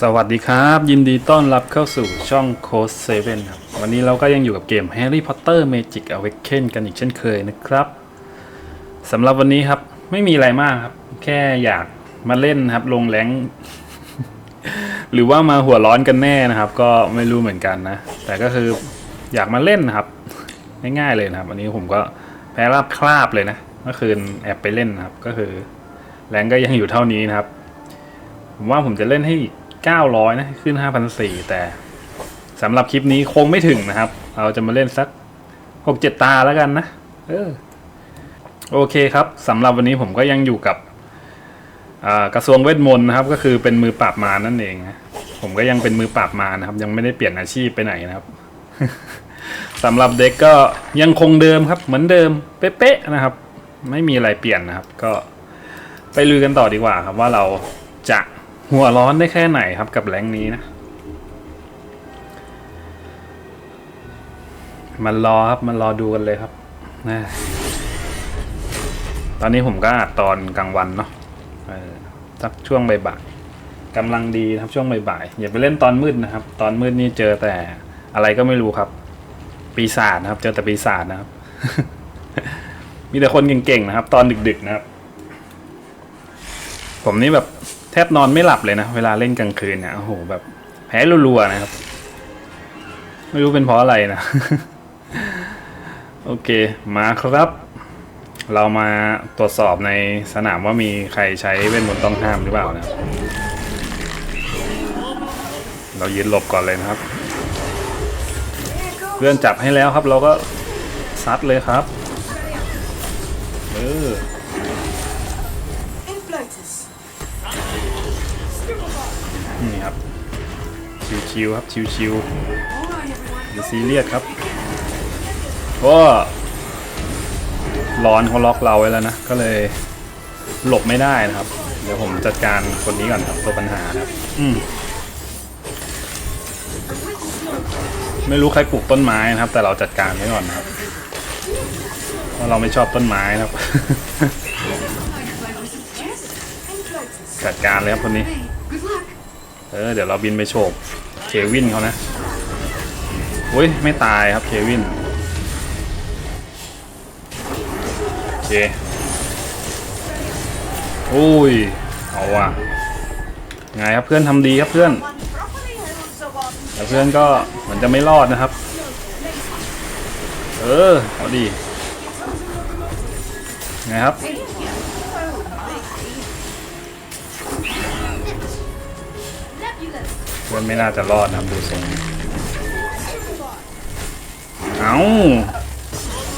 สวัสดีครับ ยินดีต้อนรับเข้าสู่ช่องโค้ดเซเว่นครับ วันนี้เราก็ยังอยู่กับเกม Harry Potter Magic Awaken กันอีกเช่นเคยนะครับสำหรับวันนี้ครับไม่มีอะไรมากครับ แค่อยากมาเล่นครับ ลงแรงหรือว่ามาหัวร้อนกันแน่นะครับ ก็ไม่รู้เหมือนกันนะ แต่ก็คืออยากมาเล่นนะครับง่ายๆเลยนะครับ วันนี้ผมก็แพ้ราบคราบเลยนะเมื่อคืนแอบไปเล่นนะครับ ก็คือแรงก็ยังอยู่เท่านี้นะครับผมว่าผมจะเล่นให้อีก 900 นะ ขึ้น 5,400 แต่สำหรับคลิปนี้คงไม่ถึงนะครับ เราจะมาเล่นสัก 6-7 ตาแล้วกันนะเออโอเคครับสำหรับวันนี้ผมก็ยังอยู่กับกระทรวงเวทมนต์นะครับ ก็คือเป็นมือปราบมารนั่นเองนะผมก็ยังเป็นมือปราบมารนะครับ ยังไม่ได้เปลี่ยนอาชีพไปไหนนะครับสำหรับเด็กก็ยังคงเดิมครับ เหมือนเดิมเป๊ะๆนะครับ ไม่มีอะไรเปลี่ยนนะครับ ก็ไปลุยกันต่อดีกว่าครับว่าเราจะ หัวร้อนได้แค่ไหนครับกับแรงนี้นะ มันรอครับมันรอดูกันเลยครับนะตอนนี้ผมก็อัดตอนกลางวันเนาะสักช่วงบ่ายๆกำลังดีครับช่วงบ่ายๆอย่าไปเล่นตอนมืดนะครับ ตอนมืดนี่เจอแต่อะไรก็ไม่รู้ครับ ปีศาจนะครับ เจอแต่ปีศาจนะครับ มีแต่คนเก่งๆนะครับ ตอนดึกๆนะครับ ผมนี่แบบ ทบนอนไม่หลับเลยนะ เวลาเล่นกลางคืนเนี่ยโอ้โหแบบแพ้รัวๆนะครับ ไม่รู้เป็นเพราะอะไรนะ โอเคมาครับ เรามาตรวจสอบในสนามว่ามีใครใช้เวทมนต์ต้องห้ามหรือเปล่านะ เรายืนหลบก่อนเลยนะครับ เพื่อนจับให้แล้วครับเราก็ซัดเลยครับ เออ ชิวๆครับชิว All right, everyone. ๆอย่าซีเรียสครับก็ร้อนเขาล็อกเราไว้แล้วนะ ก็เลยหลบไม่ได้นะครับ เดี๋ยวผมจัดการคนนี้ก่อนครับตัวปัญหานะครับ อืมไม่รู้ใครปลูกต้นไม้นะครับ แต่เราจัดการไว้ก่อนนะครับเพราะเราไม่ชอบต้นไม้นะครับ Inflatus. จัดการเลยครับคนนี้ Hey, good luck. เออเดี๋ยวเราบินไปโฉบ เควินเขานะอุ้ยไม่ตายครับเควินโอเคอุ้ยเอาว่ะไงครับเพื่อนทำดีครับเพื่อนแต่เพื่อนก็เหมือนจะไม่รอดนะครับ เออเอาดีไงครับ เพื่อนไม่น่าจะรอดนะดูทรงเอา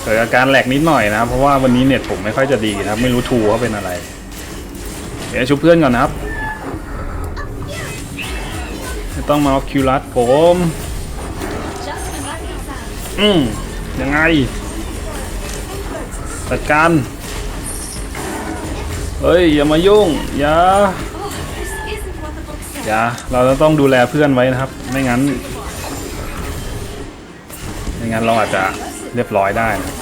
เกิดอาการแหลกนิดหน่อยนะครับเพราะว่าวันนี้เน็ตผมไม่ค่อยจะดีนะไม่รู้ทูเขาเป็นอะไร เดี๋ยวชุบเพื่อนก่อนนะครับไม่ต้องมาเอาคิวรัดผมอืมยังไงจัดการเฮ้ย อย่ามายุ่ง อย่า อย่าเราจะต้องดูแลเพื่อนไว้นะครับ ไม่งั้น ไม่งั้นเราอาจจะเรียบร้อยได้นะ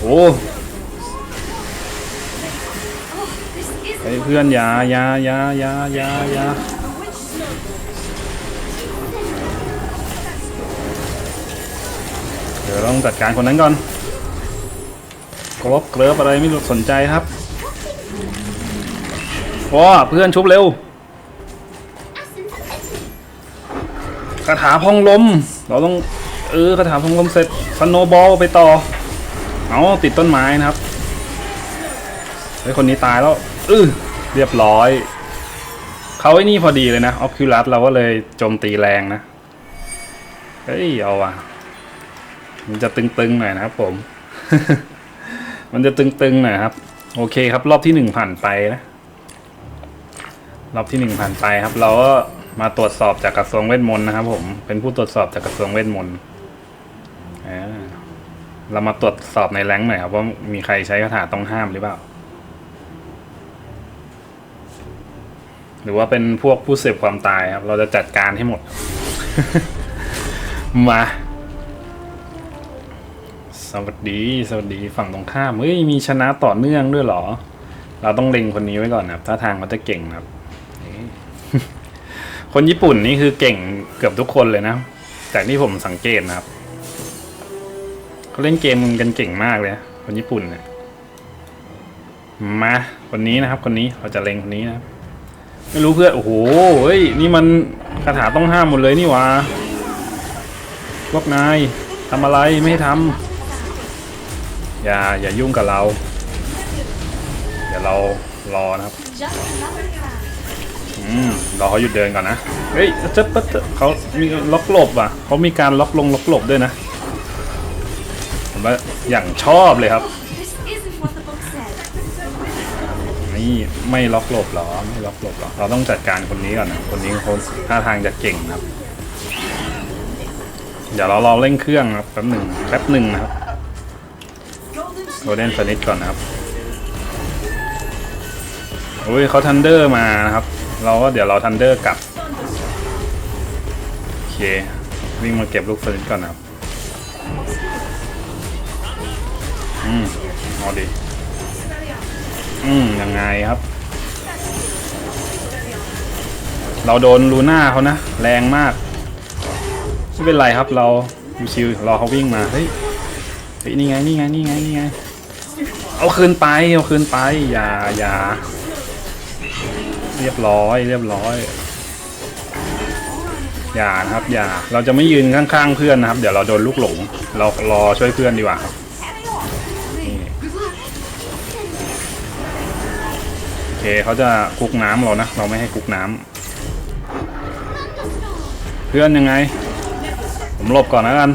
โอ้เฮ้เพื่อนอย่าอย่าอย่าอย่าอย่าอย่าเดี๋ยวต้องจัดการคนนั้นก่อนกรบเกลิบอะไรไม่สนใจครับ ว้าเพื่อนชุบเร็วคาถาพองลม เราต้องเออคาถาพองลมเสร็จสโนบอลไปต่อ เอาติดต้นไม้นะครับเฮ้คนนี้ตายแล้วอือเรียบร้อย เขาไอ้นี่พอดีเลยนะออฟคิวลัสเราก็เลยโจมตีแรงนะ เฮ้ย เอาว่ะ มันจะตึงๆหน่อยนะครับผม มันจะตึงๆหน่อยครับ โอเคครับ รอบที่หนึ่งผ่านไปนะ รอบที่หนึ่งผ่านไปครับ เราก็มาตรวจสอบจากกระทรวงเวทมนต์นะครับ ผมเป็นผู้ตรวจสอบจากกระทรวงเวทมนต์เรามาตรวจสอบในแรงหน่อยครับว่ามีใครใช้คาถาต้องห้ามหรือเปล่า หรือว่าเป็นพวกผู้เสพความตายครับ เราจะจัดการให้หมด มาสวัสดีสวัสดีฝั่งตรงข้ามเฮ้ยมีชนะต่อเนื่องด้วยเหรอ เราต้องเล็งคนนี้ไว้ก่อนนะครับ ถ้าทางเขาจะเก่งนะครับ คนญี่ปุ่นนี่คือเก่งเกือบทุกคนเลยนะ จากที่ผมสังเกตนะครับเขาเล่นเกมกันเก่งมากเลย คนญี่ปุ่นเนี่ยมาคนนี้นะครับ คนนี้เราจะเล็งคนนี้นะไม่รู้เพื่อนโอ้โหเฮ้ยนี่มันคาถาต้องห้ามหมดเลยนี่หวะพวกนายทำอะไรไม่ให้ทำอย่าอย่ายุ่งกับเรา เดี๋ยวเรารอนะครับ อืมรอเขาหยุดเดินก่อนนะ เฮ้ยเจ๊ปั๊บเขามีล็อกหลบอะเขามีการล็อกลงล็อกหลบด้วยนะผมว่าอย่างชอบเลยครับ This isn't what the book said. นี่ไม่ล็อกหลบเหรอ ไม่ล็อกหลบเหรอ เราต้องจัดการคนนี้ก่อนนะ คนนี้เขาท่าทางจะเก่งนะครับ เดี๋ยวเรารอเร่งเครื่องครับแป๊บหนึ่งแป๊บหนึ่งนะครับ Golden โรเดนสนิทก่อนนะครับโอ้ยเขาทันเดอร์มานะครับ เราก็เดี๋ยวเราทันเดอร์กลับ โอเค วิ่งมาเก็บลูกสนิทก่อนนะครับอืมเอาดิอืมยังไงครับ เราโดนลูน่าเขานะ แรงมากไม่เป็นไรครับเราชิวรอเขาวิ่งมาเฮ้ยนี่ไงนี่ไงนี่ไงนี่ไง เอาคืนไปเอาคืนไป อย่าอย่า เรียบร้อยเรียบร้อยอย่านะครับอย่าเราจะไม่ยืนข้างๆเพื่อนนะครับ เดี๋ยวเราโดนลูกหลง เรารอช่วยเพื่อนดีกว่าครับโอเคเขาจะคลุกน้ำเรานะเราไม่ให้คลุกน้ำเพื่อนยังไง ผมหลบก่อนนะกัน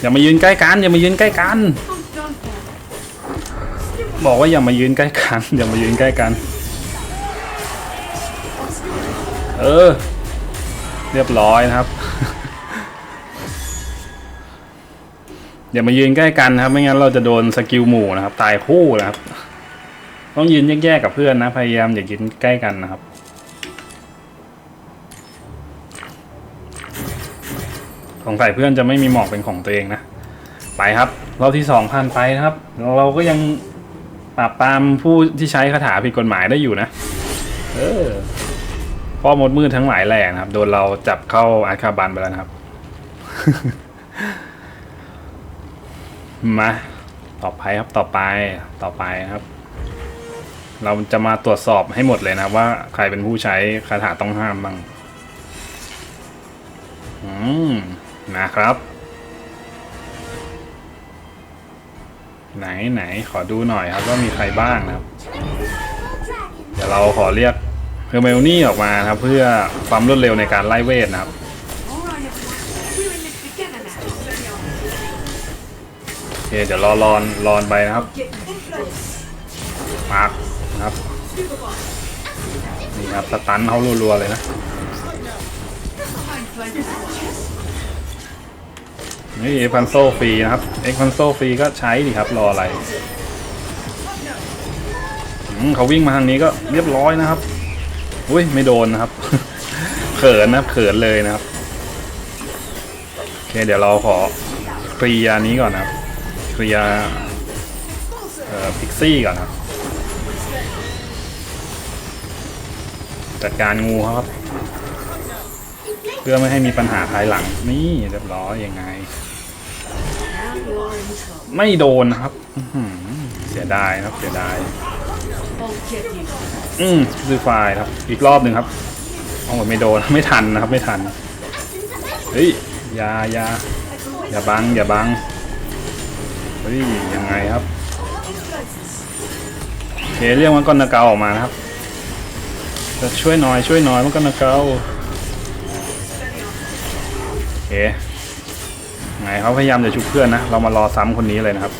อย่ามายืนใกล้กันอย่ามายืนใกล้กัน บอกว่าอย่ามายืนใกล้กันอย่ามายืนใกล้กัน เออ เรียบร้อยนะครับ อย่ามายืนใกล้กันครับ ไม่งั้นเราจะโดนสกิลหมู่นะครับ ตายคู่นะครับ ต้องยืนแยกๆกับเพื่อนนะ พยายามอย่ายืนใกล้กันนะครับสงสัยเพื่อนจะไม่มีหมอกเป็นของตัวเองนะ ไปครับรอบที่สองผ่านไปนะครับ เราก็ยัง ปราบปรามผู้ที่ใช้คาถาผิดกฎหมายได้อยู่นะ เออพ่อมดมืดทั้งหลายแหล่นะครับ โดนเราจับเข้าอาคาบันไปแล้วนะครับ มา ต่อไปครับต่อไปต่อไปครับ เราจะมาตรวจสอบให้หมดเลยนะว่าใครเป็นผู้ใช้คาถาต้องห้ามบ้างอืมนะครับ ไหนไหนขอดูหน่อยครับว่ามีใครบ้างนะครับ เดี๋ยวเราขอเรียกเฮอร์เมลนี่ออกมานะครับ เพื่อความรวดเร็วในการไล่เวทนะครับโอเคเดี๋ยวรอรอนรอนไปนะครับมาร์กนะครับนี่ครับสตันเขารัวๆเลยนะ นี่เอ็กพันโซฟรีนะครับเอ็กพันโซฟรีก็ใช้ดิครับรออะไรเขาวิ่งมาทางนี้ก็เรียบร้อยนะครับอุ้ยไม่โดนนะครับ เขินนะครับเขินเลยนะครับโอเคเดี๋ยวเราขอเคลียร์นี้ก่อนนะครับเคลียร์เอ่อพิกซี่ก่อนนะครับจัดการงูครับ เพื่อไม่ให้มีปัญหาภายหลังนี่เรียบร้อยยังไง ไม่โดนนะครับเสียดายครับเสียดาย อืมซื้อไฟล์ครับ อีกรอบหนึ่งครับโอ้ยไม่โดนไม่ทันนะครับ ไม่ทันเฮ้ยอย่าอย่าอย่าบังอย่าบังเฮ้ยยังไงครับโอเคเรียกมันก้อนนาเกาออกมานะครับจะช่วยหน่อยช่วยหน่อยมันก้อนนาเกาโอเค ไงเขาพยายามจะชุบเพื่อนนะ เรามารอซ้ำคนนี้เลยนะครับ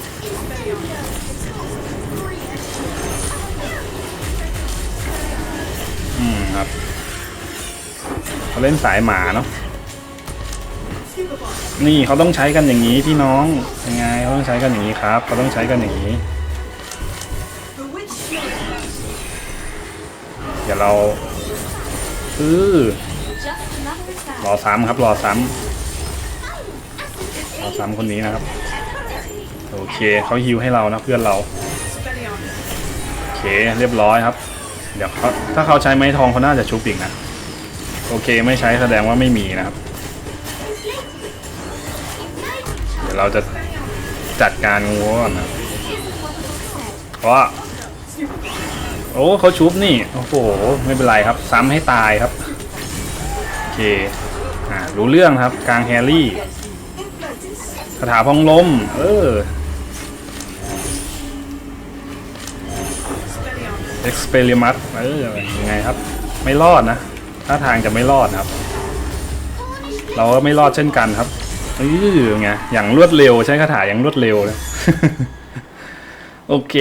อืมครับเขาเล่นสายหมาเนาะ นี่เขาต้องใช้กันอย่างนี้พี่น้อง ยังไงเขาต้องใช้กันอย่างนี้ครับเขาต้องใช้กันอย่างนี้ เดี๋ยวเราเออรอซ้ำครับ รอซ้ำ รอซ้ำคนนี้นะครับ โอเคเขาฮิวให้เรานะเพื่อนเรา โอเคเรียบร้อยครับ เดี๋ยวเขาถ้าเขาใช้ไม้ทองเขาน่าจะชุบอีกนะ โอเคไม่ใช้แสดงว่าไม่มีนะครับ เดี๋ยวเราจะจัดการงูก่อนนะเพราะว่าโอ้เขาชุบนี่ โอ้โห ไม่เป็นไรครับ ซ้ำให้ตายครับ โอเค อ่า รู้เรื่องครับ กลางแฮร์รี่ คาถาพองลม เออ เอ็กซ์เพริมัเออยังไงครับ ไม่รอดนะถ้าทางจะไม่รอดครับ เราก็ไม่รอดเช่นกันครับเออไงอย่างรวดเร็วใช้คาถาอย่างรวดเร็วเลยโอเค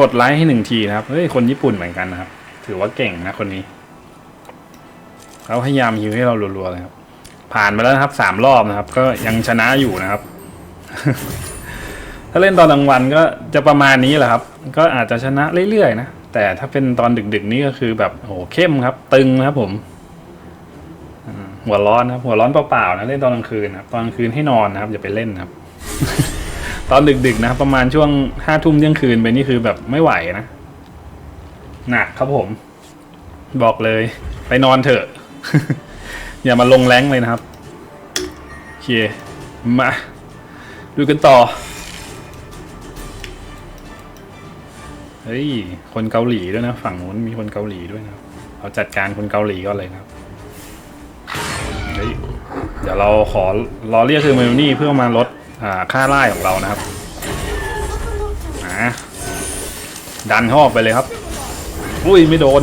กดไลค์ให้หนึ่งทีนะครับ เฮ้ย คนญี่ปุ่นเหมือนกันนะครับ ถือว่าเก่งนะคนนี้ เขาพยายามฮิวให้เรารัวๆเลยครับ ผ่านไปแล้วนะครับสามรอบนะครับ ก็ยังชนะอยู่นะครับ ถ้าเล่นตอนกลางวันก็จะประมาณนี้แหละครับ ก็อาจจะชนะเรื่อยๆนะแต่ถ้าเป็นตอนดึกๆ นี่ก็คือแบบโอ้โหเข้มครับ ตึงนะครับผมหัวร้อนนะครับหัวร้อนเปล่าๆนะเล่นตอนกลางคืนนะครับตอนกลางคืนให้นอนนะครับอย่าไปเล่นนะครับ ตอนดึกๆนะครับประมาณช่วงห้าทุ่มเที่ยงคืนไปนี่คือแบบไม่ไหวนะหนักครับผม บอกเลย ไปนอนเถอะ อย่ามาลงแรงเลยนะครับโอเคมา ดูกันต่อ เฮ้ย คนเกาหลีด้วยนะ ฝั่งนู้นมีคนเกาหลีด้วยนะเราจัดการคนเกาหลีก่อนเลยนะครับเฮ้ยเดี๋ยวเราขอรอเรียกคือเมลนี่เพื่อมาลดอ่าค่าไล่ของเรานะครับอ่าดันเขาออกไปเลยครับ อุ้ยไม่โดน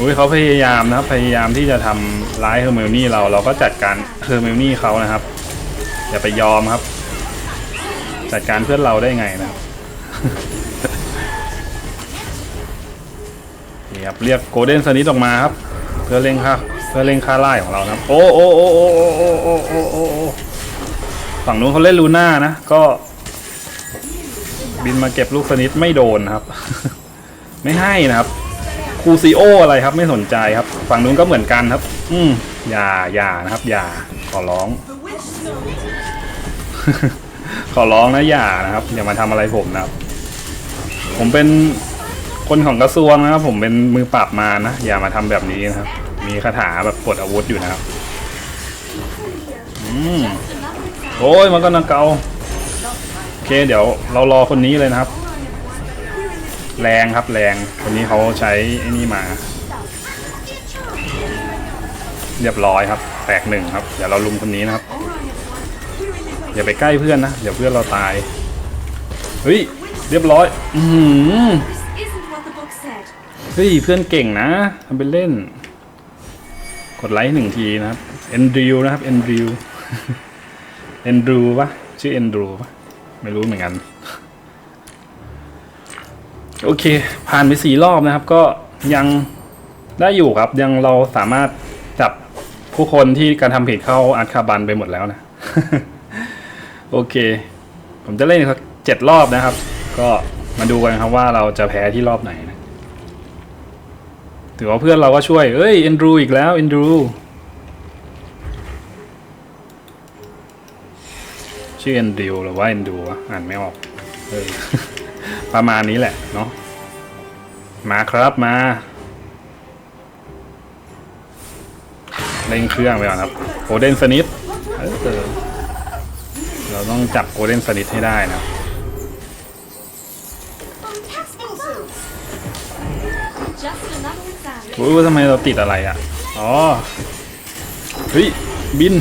อุ้ยเขาพยายามนะครับ พยายามที่จะทำร้ายเฮอร์เมลนี่เราเราก็จัดการเฮอร์เมลนี่เขานะครับอย่าไปยอมครับ จัดการเพื่อนเราได้ไงนะครับนี่ครับเรียกโกลเด้นสนิทออกมาครับ เพื่อเร่งค่าเพื่อเร่งค่าไล่ของเรานะครับ โอ้โอ้โอ้โอ้โอ้โอ้โอ้โอ้โอ้ฝั่งนู้นเขาเล่นลูน่านะ ก็ บินมาเก็บลูกสนิทไม่โดนครับ ไม่ให้นะครับ คูซิโออะไรครับไม่สนใจครับ ฝั่งนู้นก็เหมือนกันครับ อืมอย่าอย่านะครับ อย่าขอร้อง ขอร้องนะอย่านะครับอย่ามาทำอะไรผมนะครับ ผมเป็นคนของกระทรวงนะครับ ผมเป็นมือปราบมารนะอย่ามาทำแบบนี้นะครับ มีคาถาแบบปลดอาวุธอยู่นะครับอืมโอ้ยมันก็นังเกาโอเคเดี๋ยวเรารอคนนี้เลยนะครับ แรงครับแรงคนนี้เขาใช้ไอ้นี่มา เรียบร้อยครับ แตกหนึ่งครับ เดี๋ยวเราลุมคนนี้นะครับ อย่าไปใกล้เพื่อนนะ เดี๋ยวเพื่อนเราตาย เฮ้ย เรียบร้อย อือหือ This isn't what the book said. เฮ้ย เพื่อนเก่งนะทำเป็นเล่น กดไลค์หนึ่งทีนะครับเอนดริวนะครับเอนดริวเอนดรูปะชื่อเอนดรูปะไม่รู้เหมือนกัน โอเค ผ่านไปสี่รอบนะครับ ก็ยังได้อยู่ครับ ยังเราสามารถจับผู้คนที่การทำผิดเข้าอัดคาบันไปหมดแล้วนะ โอเค ผมจะเล่นสักเจ็ดรอบนะครับ ก็มาดูกันครับว่าเราจะแพ้ที่รอบไหนนะถือว่าเพื่อนเราก็ช่วย เอ้ยเอนดรูอีกแล้วเอนดรูชื่อเอนดิวหรือว่าเอนดูวะอ่านไม่ออกเออ ประมาณนี้แหละเนาะมาครับมาเร่งเครื่องไปก่อนครับโกลเด้นสนิทเออเราต้องจับโกลเด้นสนิทให้ได้นะครับ Just another sound. รู้ว่าทำไมเราติดอะไรอะ อ๋อ เฮ้ย บิน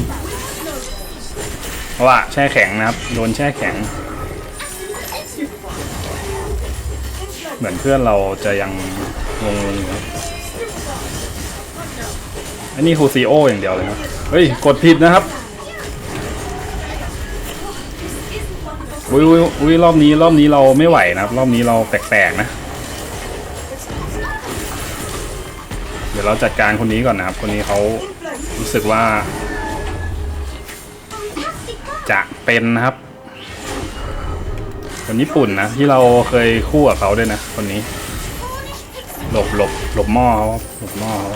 ว่าแช่แข็งนะครับ โดนแช่แข็ง เหมือนเพื่อนเราจะยังงงๆครับอันนี้ฮูซีโออย่างเดียวเลยครับเฮ้ย กดผิดนะครับอุ้ยอุ้ยรอบนี้รอบนี้เราไม่ไหวนะครับ รอบนี้เราแปลกๆนะ เดี๋ยวเราจัดการคนนี้ก่อนนะครับ คนนี้เขารู้สึกว่า จะเป็นนะครับ คนญี่ปุ่นนะที่เราเคยคู่กับเขาด้วยนะคนนี้ หลบหลบหลบหม้อเขาหลบหม้อเขา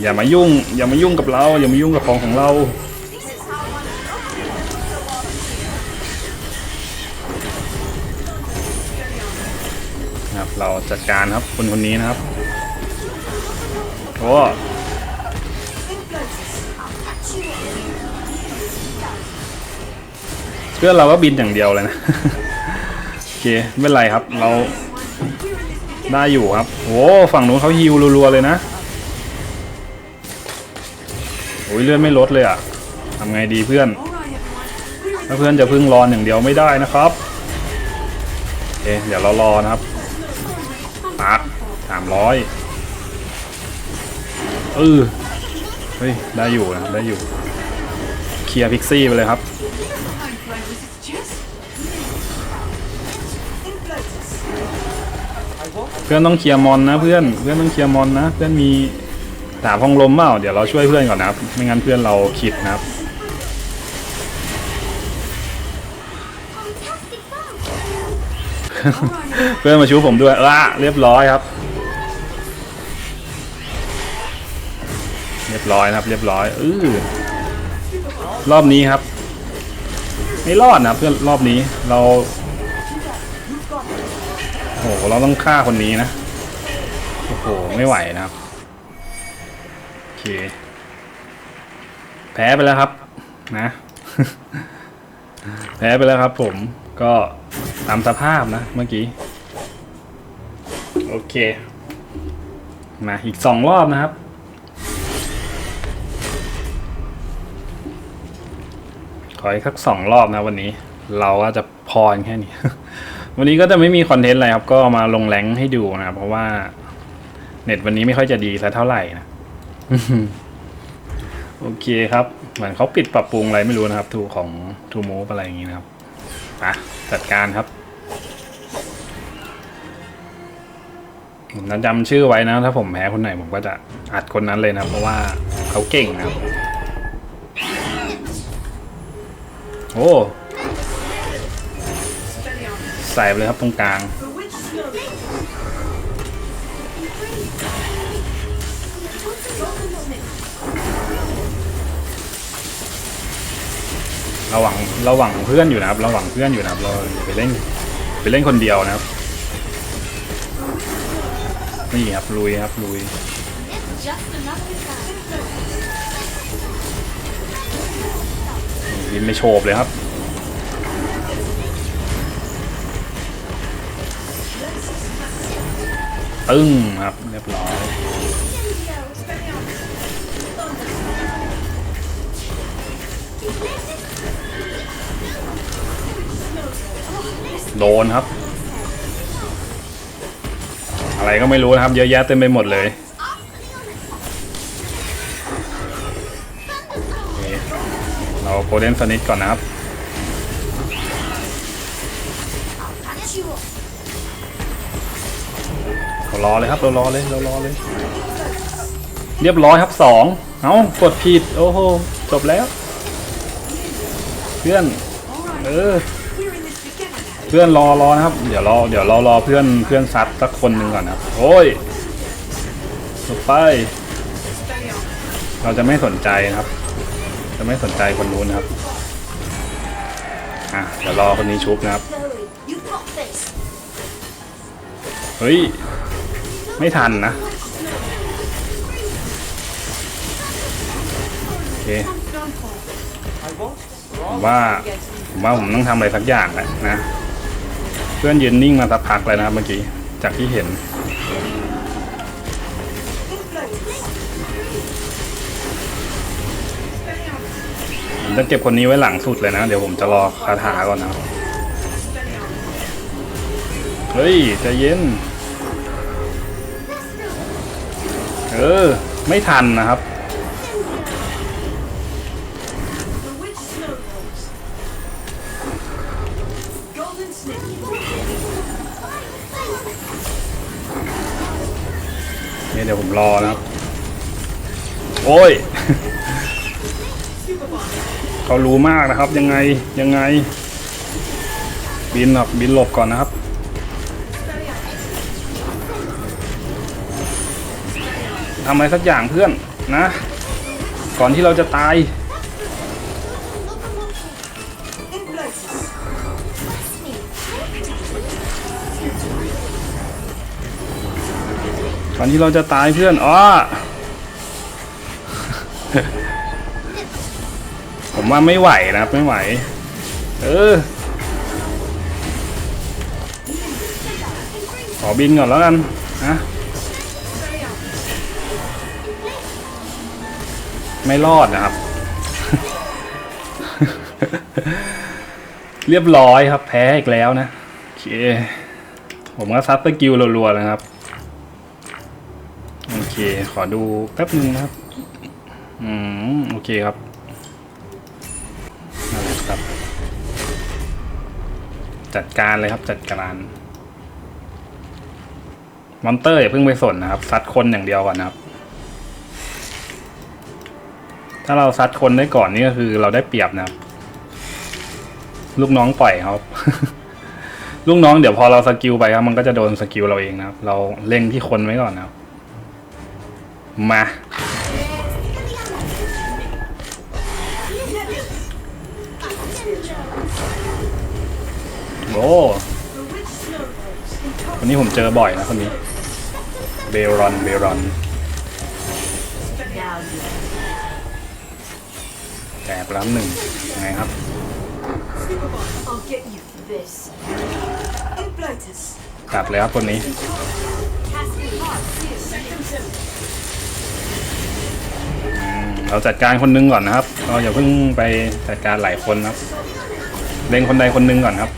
อย่ามายุ่ง อย่ามายุ่งกับเรา อย่ามายุ่งกับของของเราครับเราจัดการครับคนคนนี้นะครับโอ้เพื่อนเราก็บินอย่างเดียวเลยนะ เคไม่เป็นไรครับ เราได้อยู่ครับโอ้ฝั่งนู้นเขาฮิวรัวๆเลยนะโอ้ยเลื่อนไม่ลดเลยอะทำไงดีเพื่อน ถ้าเพื่อนจะพึ่งรออย่างเดียวไม่ได้นะครับโอเคเดี๋ยวเรารอนะครับปักสามร้อยเออเฮ้ย ได้อยู่นะ ได้อยู่ เคลียร์พิกซี่ไปเลยครับ พื่อนต้องเคลียร์มอนนะเพื่อนเพื่อนต้องเคลียร์มอนนะเพื่อนมีดาบพองลมเปล่าเดี๋ยวเราช่วยเพื่อนก่อนนะครับ ไม่งั้นเพื่อนเราขิดนะครับเพื่อนมาชูผมด้วยละเรียบร้อยครับ เรียบร้อยนะครับ เรียบร้อยเออรอบนี้ครับ ไม่รอดนะเพื่อนรอบนี้เราโอ้โหเราต้องฆ่าคนนี้นะ โอ้โห ไม่ไหวนะครับ โอเค แพ้ไปแล้วครับ นะ แพ้ไปแล้วครับผมก็ตามสภาพนะเมื่อกี้ โอเค มาอีกสองรอบนะครับขออีกสักสองรอบนะวันนี้ เราก็จะพอแค่นี้ วันนี้ก็จะไม่มีคอนเทนต์อะไรครับ ก็มาลงแรงให้ดูนะครับเพราะว่า เน็ตวันนี้ไม่ค่อยจะดีสักเท่าไหร่นะโอเคครับ เหมือนเขาปิดปรับปรุงอะไรไม่รู้นะครับ ทูของทูมูฟอะไรอย่างงี้นะครับอะจัดการครับผมจะจำชื่อไว้นะ ถ้าผมแพ้คนไหนผมก็จะอัดคนนั้นเลยนะ เพราะว่าเขาเก่งนะครับ โอ้ ใส่ไปเลยครับตรงกลาง ระหวังระหวังเพื่อนอยู่นะครับ ระหวังเพื่อนอยู่นะครับเราไปเล่นไปเล่นคนเดียวนะครับนี่ครับลุยครับลุยยินไม่โฉบเลยครับ ตึ้งครับเรียบร้อยโดนครับ อะไรก็ไม่รู้นะครับ เยอะแยะเต็มไปหมดเลยเราโกลเด้นสนิทก่อนนะครับ รอเลยครับเรารอเลยเรารอเลย เรียบร้อยครับสองเอ้ากดผิดโอ้โหจบแล้ว เพื่อนเออเพื่อนรอรอนะครับ เดี๋ยวรอเดี๋ยวเรารอเพื่อนเพื่อนซัดสักคนหนึ่งก่อนนะครับโอ้ยต่อไป เราจะไม่สนใจนะครับ จะไม่สนใจคนนู้นนะครับอะเดี๋ยวรอคนนี้ชุบนะครับ เฮ้ย ไม่ทันนะโอเคผมว่าผมว่าผมต้องทำอะไรสักอย่างแหละนะ เพื่อนยืนนิ่งมาสักพักเลยนะครับเมื่อกี้ จากที่เห็นผมจะเก็บคนนี้ไว้หลังสุดเลยนะ เดี๋ยวผมจะรอคาถาก่อนนะ เฮ้ยใจเย็น เออ ไม่ทันนะครับ เนี่ยเดี๋ยวผมรอนะครับ โอ้ย เขารู้มากนะครับ ยังไงยังไง บินหลบบินหลบก่อนนะครับำอะไรสักอย่างเพื่อนนะ ก่อนที่เราจะตายก่อนที่เราจะตายเพื่อนอ๋อผมว่าไม่ไหวนะไม่ไหว เออ ขอบินก่อนแล้วกันนะ ไม่รอดนะครับ เรียบร้อยครับ แพ้อีกแล้วนะโอเค ผมก็ซัดสกิลรัวๆนะครับ โอเค ขอดูแป๊บนึงนะครับ อืม โอเคครับนั่นแหละครับ จัดการเลยครับจัดการมอนเตอร์อย่าเพิ่งไปสนนะครับ ซัดคนอย่างเดียวก่อนนะครับ ถ้าเราซัดคนได้ก่อนนี่ก็คือเราได้เปรียบนะครับ ลูกน้องปล่อยครับ ลูกน้องเดี๋ยวพอเราสกิลไปครับ มันก็จะโดนสกิลเราเองนะครับ เราเล็งที่คนไว้ก่อนนะครับ มาโอ้ The witch snowballs. วันนี้ผมเจอบ่อยนะคนนี้ เบรอน เบรอน ตกล้ำหนึ่งยังไงครับ ตัดเลยครับคนนี้ เราจัดการคนหนึงก่อนนะครับ เราอย่าเพิ่งไปจัดการหลายคนนะครับ เล็งคนใดคนหนึงก่อนครับ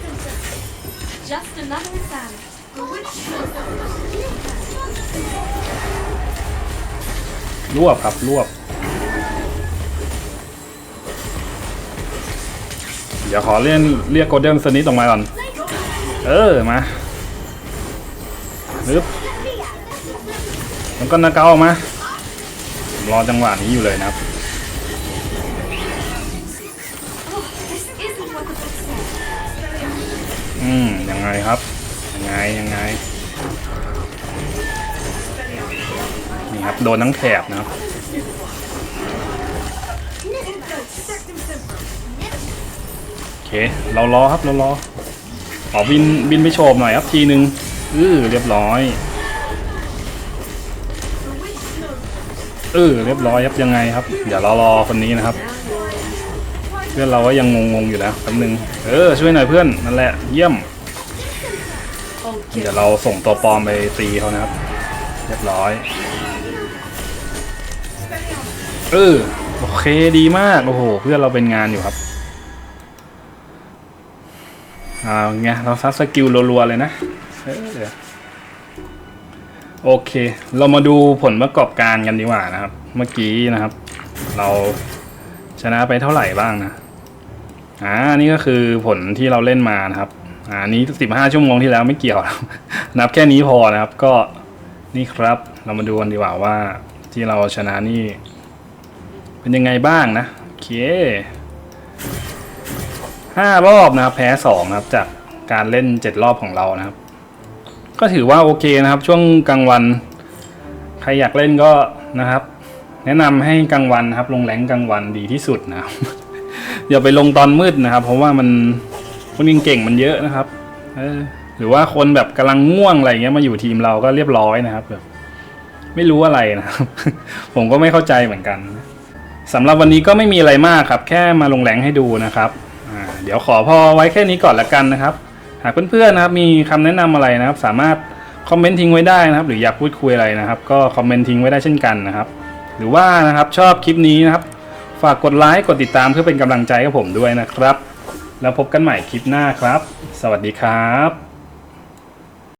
รวบครับรวบ ดี๋ยวขอเรียนเรียกโกลเด้นสนิทออกมาก่อน เออ มาปึ๊บแล้วก็นาเกาออกมารอจังหวะนี้อยู่เลยนะครับ อืม ยังไงครับ ยังไง ยังไง นี่ครับ โดนทั้งแถบนะครับ เค เรารอครับเรารอขอบินบินไปโฉบหน่อยครับทีนึงอือเรียบร้อยเออเรียบร้อยครับยังไงครับ เดี๋ยวเรารอคนนี้นะครับ เพื่อนเราก็ยังงงๆอยู่นะแป๊บนึงเออช่วยหน่อยเพื่อนนั่นแหละเยี่ยม เดี๋ยวเราส่งตัวปลอมไปตีเขานะครับ เรียบร้อยเออโอเคดีมากโอ้โหเพื่อนเราเป็นงานอยู่ครับ อ่าไงเราซัดสกิลรัวๆเลยนะโอเค เรามาดูผลประกอบการกันดีกว่านะครับ เมื่อกี้นะครับ เราชนะไปเท่าไหร่บ้างนะอ่านี่ก็คือผลที่เราเล่นมานะครับอ่านี้สิบห้าชั่วโมงที่แล้วไม่เกี่ยว นับแค่นี้พอนะครับ ก็นี่ครับ เรามาดูกันดีกว่าว่าที่เราชนะนี่ เป็นยังไงบ้างนะโอเค ห้ารอบนะครับแพ้สองนะครับจากการเล่นเจ็ดรอบของเรานะครับ ก็ถือว่าโอเคนะครับ ช่วงกลางวัน ใครอยากเล่นก็นะครับ แนะนำให้กลางวันนะครับ ลงแรงกลางวันดีที่สุดนะครับ อย่าไปลงตอนมืดนะครับ เพราะว่ามันคนเก่งๆมันเยอะนะครับหรือว่าคนแบบกำลังง่วงอะไรเงี้ยมาอยู่ทีมเราก็เรียบร้อยนะครับแบบไม่รู้อะไรนะครับ ผมก็ไม่เข้าใจเหมือนกันสำหรับวันนี้ก็ไม่มีอะไรมากครับ แค่มาลงแรงให้ดูนะครับ เดี๋ยวขอพอไว้แค่นี้ก่อนละกันนะครับ หากเพื่อนๆนะครับมีคำแนะนำอะไรนะครับ สามารถคอมเมนต์ทิ้งไว้ได้นะครับ หรืออยากพูดคุยอะไรนะครับ ก็คอมเมนต์ทิ้งไว้ได้เช่นกันนะครับ หรือว่านะครับชอบคลิปนี้นะครับ ฝากกดไลค์กดติดตามเพื่อเป็นกำลังใจกับผมด้วยนะครับ แล้วพบกันใหม่คลิปหน้าครับ สวัสดีครับ